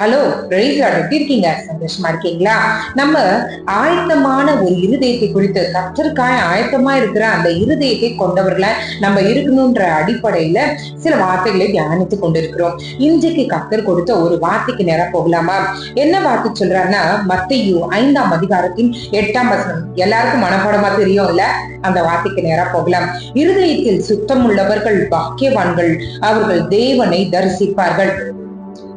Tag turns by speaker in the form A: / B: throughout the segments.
A: Hello எப்படி இருக்கீங்க? சந்தோஷமா இருக்கீங்களா? நம்ம ஆயத்தமான ஒரு இருதயத்தை குறித்து கத்தருக்காய் ஆயத்தமா இருக்கிற அந்த இருதயத்தை கொண்டவர்களை நம்ம இருக்கணும்ன்ற அடிப்படையில சில வார்த்தைகளை தியானித்து கொண்டிருக்கிறோம். இன்றைக்கு கத்தர் கொடுத்த ஒரு வார்த்தைக்கு நேரம் போகலாமா? என்ன வார்த்தை சொல்றாருன்னா மத்தையு ஐந்தாம் அதிகாரத்தின் எட்டாம் வசனம். எல்லாருக்கும் மனப்பாடமா தெரியும் இல்ல அந்த வார்த்தைக்கு நேரா போகலாம். இருதயத்தில் சுத்தம் உள்ளவர்கள் பாக்கியவான்கள் அவர்கள் தேவனை தரிசிப்பார்கள்.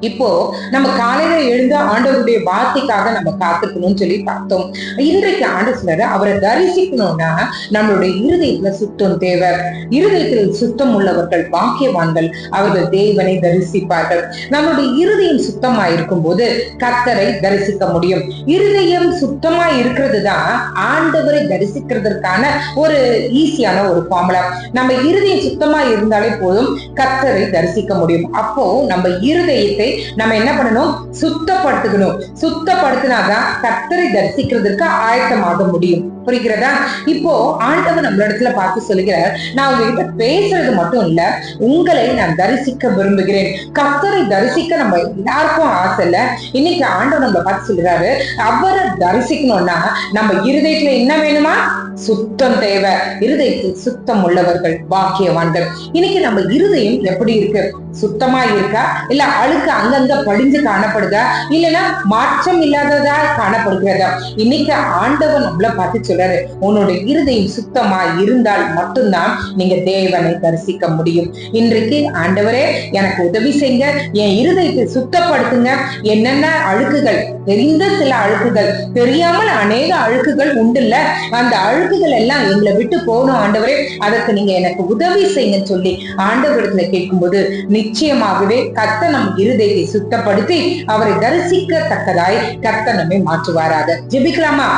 A: இப்போ நம்ம காலையில எழுந்த ஆண்டவருடைய வார்த்தைக்காக நம்ம காத்துக்கணும்னு சொல்லி பார்த்தோம். இன்றைக்கு ஆண்டு சிலர் அவரை தரிசிக்கணும்னா நம்மளுடைய இருதயத்துல சுத்தம் தேவை. இருதயத்தில் சுத்தம் உள்ளவர்கள் பாக்கியவான்கள் அவர்கள் தேவனை தரிசிப்பார்கள். நம்மளுடைய இருதயம் சுத்தமா இருக்கும் போது கத்தரை தரிசிக்க முடியும். இருதயம் சுத்தமா இருக்கிறது தான் ஆண்டவரை தரிசிக்கிறதுக்கான ஒரு ஈஸியான ஒரு ஃபார்முலா நம்ம இருதயம் சுத்தமா இருந்தாலே போதும் கத்தரை தரிசிக்க முடியும். அப்போ நம்ம இருதயத்தை நம்ம என்ன பண்ணணும்? சுத்தப்படுத்திக்கணும். சுத்தப்படுத்தினாதான் கத்தரை தரிசிக்கிறதுக்கு ஆயத்தமாக முடியும். புரிகிறதா? இப்போ ஆண்டவர் நம்மளிடத்துல பார்த்து சொல்லுகிறார் நான் உங்ககிட்ட பேசுறது மட்டும் இல்ல உங்களை நான் தரிசிக்க விரும்புகிறேன். கத்தரை தரிசிக்க நம்ம எல்லாருக்கும் ஆசை இல்ல. இன்னைக்கு ஆண்டவர் நம்ம பார்த்து சொல்றாரு அவரை தரிசிக்கணும்னா நம்ம இருதயத்துல என்ன வேணுமா? சுத்தம் தேவை. இருதயத்தில் சுத்தம் உள்ளவர்கள் பாக்கியவான்கள். இன்னைக்கு நம்ம இருதயம் எப்படி இருக்கு? சுத்தமா இருக்கா? இல்ல அழுக்கு அங்கங்க படிஞ்சு காணப்படுதா இல்லைன்னா மாற்றம் இல்லாததா காணப்படுகிறதா? இன்னைக்கு ஆண்டவன் நம்மள பார்த்து சொல்றாரு உன்னோட இருதயம் சுத்தமா இருந்தால் மட்டும்தான் நீங்க தேவனை தரிசிக்க முடியும். இன்றைக்கு ஆண்டவரே எனக்கு உதவி செய்யுங்க. என் இருதயத்தை சுத்தப்படுத்துங்க. என்னென்ன அழுக்குகள் தெரிந்த சில அழுக்குகள் தெரியாமல் அநேக அழுக்குகள் உண்டுல்ல அந்த அழுக்குகள் எல்லாம் எங்களை விட்டு போகணும் ஆண்டவரே. அதற்கு நீங்க எனக்கு உதவி செய்யுங்கன்னு சொல்லி ஆண்டவரிடத்துல கேட்கும்போது நிச்சயமாகவே கத்த நம் இருதயத்தை சுத்தப்படுத்தி அவரை தரிசிக்க தக்கதாய் கர்த்தனமே மாற்றுவாராக. ஜெபிக்கலாமா?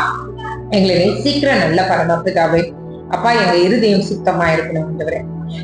A: எங்களை சீக்கிரம் நல்ல பரமபிதாவே அப்பா எங்க இருதயம் சுத்தமா இருக்கணும்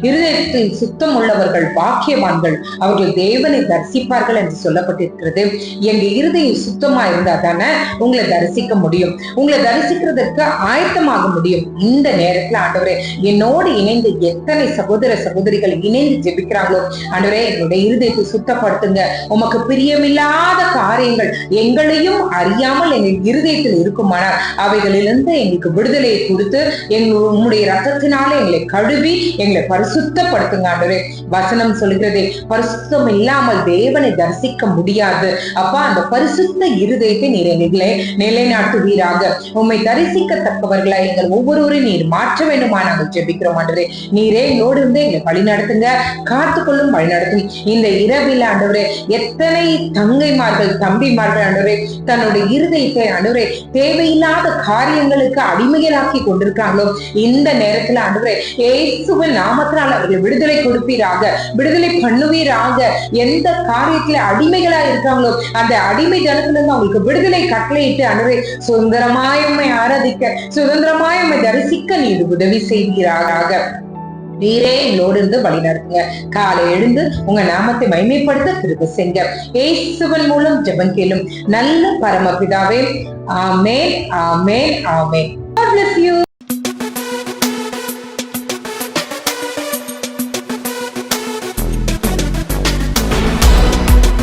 A: இருதயத்தில் சுத்தம் உள்ளவர்கள் பாக்கியவான்கள் அவர்கள் தேவனை தரிசிப்பார்கள் என்று சொல்லப்பட்டிருக்கிறது. எங்க இருதயம் சுத்தமா இருந்தா தானே உங்களை தரிசிக்க முடியும். உங்களை தரிசிக்கிறதுக்கு ஆயத்தமாக முடியும். இந்த நேரத்துல ஆண்டவரே என்னோடு இணைந்து எத்தனை சகோதர சகோதரிகள் இணைந்து ஜெபிக்கிறாங்களோ ஆண்டவரே என்னுடைய இருதயத்தை சுத்தப்படுத்துங்க. உமக்கு பிரியமில்லாத காரியங்கள் எங்களையும் அறியாமல் எங்கள் இருதயத்தில் இருக்குமானால் அவைகளிலிருந்து எங்களுக்கு விடுதலையை கொடுத்து எங்கள் உம்முடைய ரத்தத்தினால எங்களை கழுவி எங்களை பரிசுத்தப்படுத்துங்க ஆண்டவரே. வசனம் சொல்கிறதே பரிசுத்தம் இல்லாமல் தேவனை தரிசிக்க முடியாது. அப்பா அந்த பரிசுத்த இருதயத்தை நீர் எங்களை நிலைநாட்டுவீராக உண்மை தரிசிக்கத்தக்கவர்களா எங்கள் ஒவ்வொருவரையும் நீர் மாற்ற வேண்டுமா நாங்கள் ஜெபிக்கிறோம் ஆண்டவரே. நீரே என்னோடு இருந்து எங்களை வழி நடத்துங்க. காத்துக்கொள்ளும் வழி நடத்தும். இந்த இரவில் ஆண்டவரே எத்தனை தங்கைமார்கள் தம்பிமார்கள் ஆண்டவரே தன்னுடைய இருதயத்தை ஆண்டவரே தேவையில்லாத காரியங்களுக்கு அடிமைகளாக்கி கொண்டிருக்காங்களோ இந்த நேரத்துல ஆண்டவரே ஏசுவின் நாமத்தினால் அவர்கள் விடுதலை கொடுப்பீராக விடுதலை பண்ணுவீராக. எந்த காரியத்துல அடிமைகளா இருக்காங்களோ அந்த அடிமை தனத்திலிருந்து அவங்களுக்கு விடுதலை கட்டளையிட்டு அன்றே சுதந்திரமாய் உம்மை ஆராதிக்க சுதந்திரமாய் உம்மை தரிசிக்க நீ உதவி செய்கிறாராக. நீரே எங்களோடு இருந்து வழி நடத்துங்க. காலை எழுந்து உங்க நாமத்தை மைமைப்படுத்த திருப்பி செங்க. ஏசுவன் மூலம் ஜெபம் கேளும் நல்ல பரமபிதாவே. ஆமே ஆமே ஆமே God